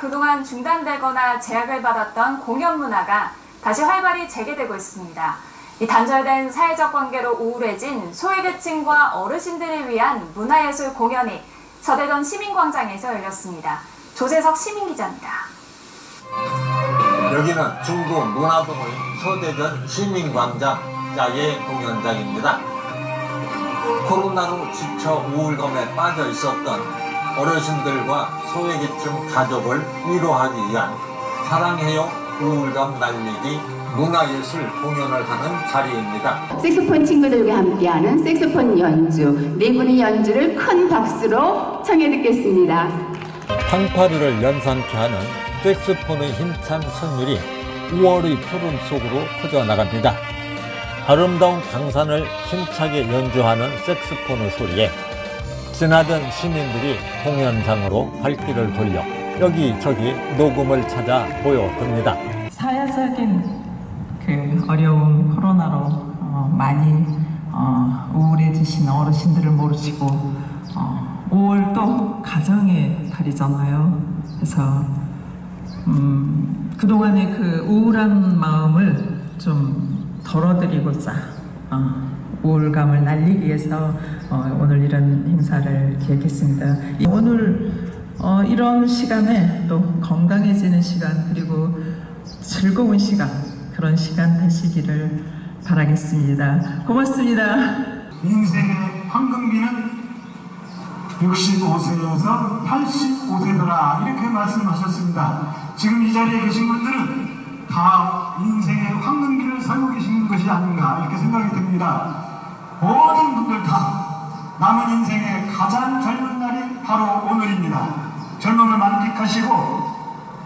그동안 중단되거나 제약을 받았던 공연 문화가 다시 활발히 재개되고 있습니다. 이 단절된 사회적 관계로 우울해진 소외계층과 어르신들을 위한 문화예술 공연이 서대전 시민광장에서 열렸습니다. 조재석 시민기자입니다. 여기는 중구 문화동의 서대전 시민광장 야외 공연장입니다. 코로나로 지쳐 우울감에 빠져 있었던 어르신들과 소외계층 가족을 위로하기 위한 사랑해요 우울감 날리기 문화예술 공연을 하는 자리입니다. 색소폰 친구들과 함께하는 색소폰 연주 네 분의 연주를 큰 박수로 청해 듣겠습니다. fan파르를 연상케 하는 색스폰의 힘찬 선율이 5월의 푸른 속으로 퍼져나갑니다. 아름다운 강산을 힘차게 연주하는 색스폰의 소리에 지나던 시민들이 공연장으로 발길을 돌려 여기저기 녹음을 찾아 모여듭니다. 사회적인 그 어려운 코로나로 어, 많이 어, 우울해지신 어르신들을 모르시고 어, 5월 또 가정의 달이잖아요. 그래서 음, 그동안의 그 우울한 마음을 좀 덜어드리고자 어, 우울감을 날리기 위해서 어, 오늘 이런 행사를 기획했습니다. 이- 오늘 어, 이런 시간에 또 건강해지는 시간 그리고 즐거운 시간 그런 시간 되시기를 바라겠습니다. 고맙습니다. 인생의 황금기는 65세여서 85세더라 이렇게 말씀하셨습니다. 지금 이 자리에 계신 분들은 다 인생의 황금기를 살고 계시는 것이 아닌가 이렇게 생각이 듭니다. 모든 분들 다 남은 인생의 가장 젊은 날이 바로 오늘입니다. 젊음을 만끽하시고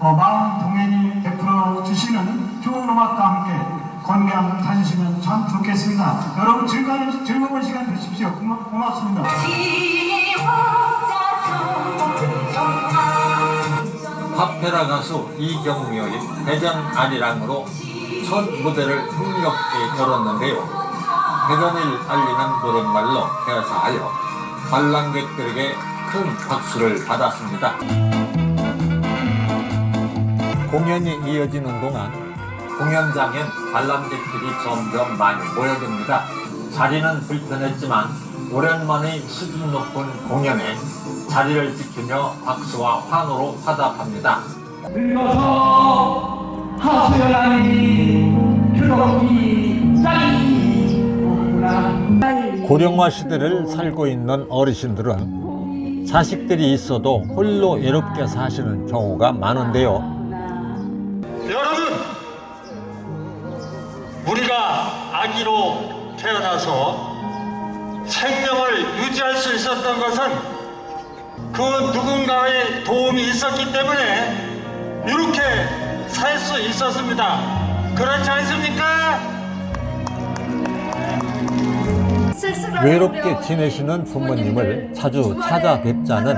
어, 마음 동행이 베풀어 주시는 좋은 음악과 함께 건강 다니시면 참 좋겠습니다. 여러분 즐거운, 즐거운 시간 되십시오. 고마, 고맙습니다. 파페라 가수 이경미의 대전 아리랑으로 첫 무대를 흥겹게 열었는데요. 대전을 알리는 노랫말로 개사하여 관람객들에게 큰 박수를 받았습니다. 공연이 이어지는 동안 공연장엔 관람객들이 점점 많이 모여듭니다. 자리는 불편했지만 오랜만에 수준 높은 공연에 자리를 지키며 박수와 환호로 화답합니다. 늙어서 그렇기 짝이 없구나 고령화 시대를 살고 있는 어르신들은 자식들이 있어도 홀로 외롭게 사시는 경우가 많은데요. 여러분, 우리가 아기로 태어나서 생명을 유지할 수 있었던 것은 그 누군가의 도움이 있었기 때문에 이렇게 살 수 있었습니다. 그렇지 않습니까? 외롭게 지내시는 부모님을 자주 찾아뵙자는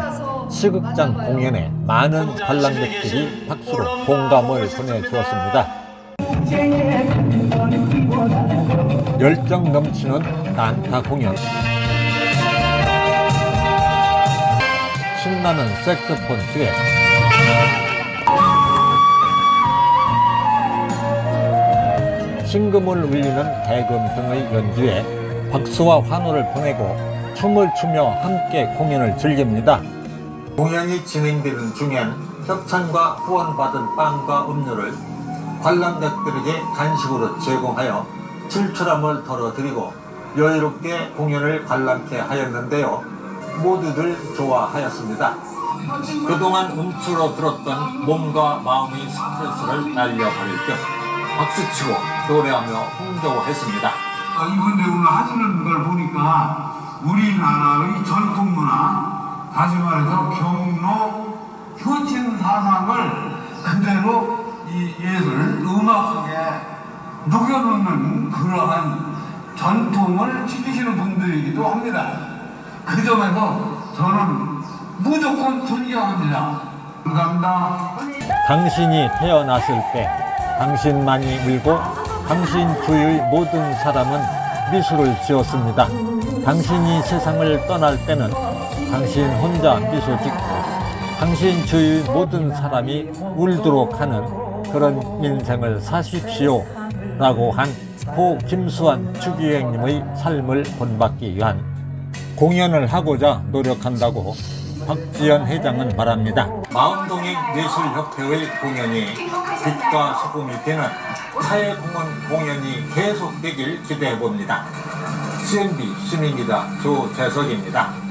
시극장 공연에 많은 관람객들이 박수로 공감을 보내주었습니다. 열정 넘치는 난타 공연. 신나는 색소폰 듀엣. 신금을 울리는 대금 등의 연주에 박수와 환호를 보내고 춤을 추며 함께 공연을 즐깁니다. 공연이 진행되는 중엔 협찬과 후원받은 빵과 음료를 관람객들에게 간식으로 제공하여 출출함을 덜어드리고 여유롭게 공연을 관람케 하였는데요. 모두들 좋아하였습니다. 그동안 움츠러 들었던 몸과 마음의 스트레스를 날려버릴 겸 박수치고 노래하며 흥겨워했습니다. 아, 이분들 오늘 하시는 걸 보니까 우리나라의 전통 문화, 다시 말해서 경로 효친 사상을 그대로 이 예술, 음악 속에 녹여놓는 그러한 전통을 지키시는 분들이기도 합니다. 그 점에서 저는 무조건 존경합니다. 감사합니다. 당신이 태어났을 때 당신만이 울고 당신 주위의 모든 사람은 미소를 지었습니다. 당신이 세상을 떠날 때는 당신 혼자 미소 짓고 당신 주위 모든 사람이 울도록 하는 그런 인생을 사십시오 라고 한 고 김수환 추기행님의 삶을 본받기 위한 공연을 하고자 노력한다고 박지연 회장은 말합니다. 마음동행 예술협회의 공연이 빛과 소금이 되는 사회공헌 공연이 계속되길 기대해 봅니다. CNB 시민기자 조재석입니다.